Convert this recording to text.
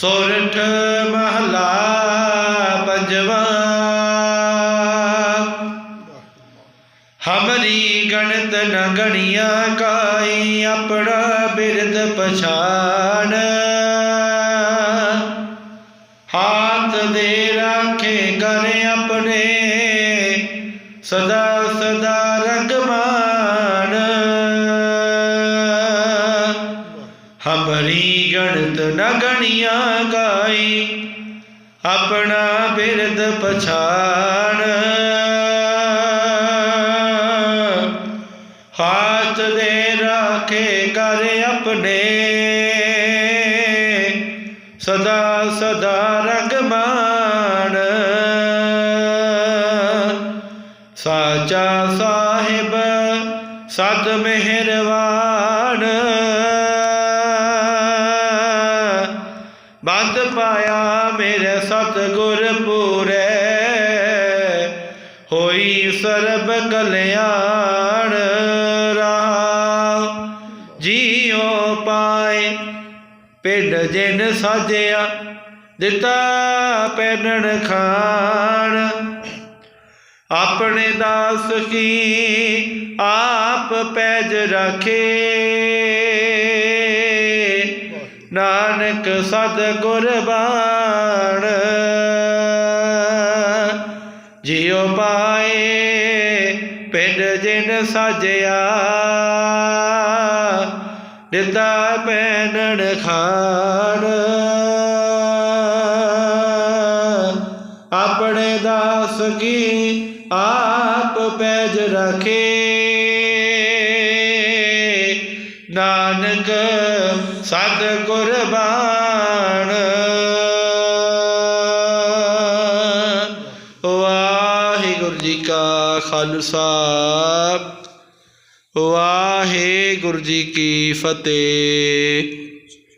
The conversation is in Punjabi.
ਸੋਰਠ ਮਹਲਾ ਪੰਜਵਾ। ਹਮਰੀ ਗਣਤ ਨ ਗਣੀਆ ਕਾਈ ਆਪਣਾ ਬਿਰਦ ਪਛਾਨ। ਹਾਥ ਦੇ ਰਾਖੇ ਕਰ ਆਪਣੇ, ਸਦਾ ਸਦਾ ਹਮਰੀ ਗਣਤ ਨ ਗਣੀਆਂ ਗਾਈ, ਆਪਣਾ ਬਿਰਦ ਪਛਾਣ। ਹਾਥ ਦੇ ਰਾਖੇ ਕਰ ਆਪਣੇ, ਸਦਾ ਸਦਾ ਰੰਗਮਾਨ। ਸਾਚਾ ਸਾਹਿਬ, ਸਤ ਮਿਹਰਵਾਨ। ਬੰਦ ਪਾਇਆ ਮੇਰੇ ਸਤਿਗੁਰ ਪੂਰੇ। ਹੋਈ ਸਰਬ ਕਲਿਆਣ ਰਾਮ ਜੀਉ ਪਾਏ ਪਿੰਡ ਜਿਨ ਸਾਜਿਆ, ਦਿੱਤਾ ਪੈਨਣ ਖਾਣ। ਆਪਣੇ ਦਾਸ ਕੀ ਆਪ ਪੈਜ ਰੱਖੇ। ਨਾਨਕ ਸਦ ਗੁਰਬਾਣ ਜਿਉ ਪਾਏ ਪਿੰਡ ਜਿਨ ਸਾਜਿਆ, ਦਿੱਤਾ ਪੈਨਣ ਖਾਣ। ਆਪਣੇ ਦਾਸ ਕੀ ਆਪ ਪੈਜ ਰਖੇ, ਨਾਨਕ ਸਤ ਕੁਰਬਾਨ ਵਾਹਿਗੁਰੂ ਜੀ ਕਾ ਖਾਲਸਾ ਵਾਹਿਗੁਰੂ ਜੀ ਕੀ ਫਤਿਹ।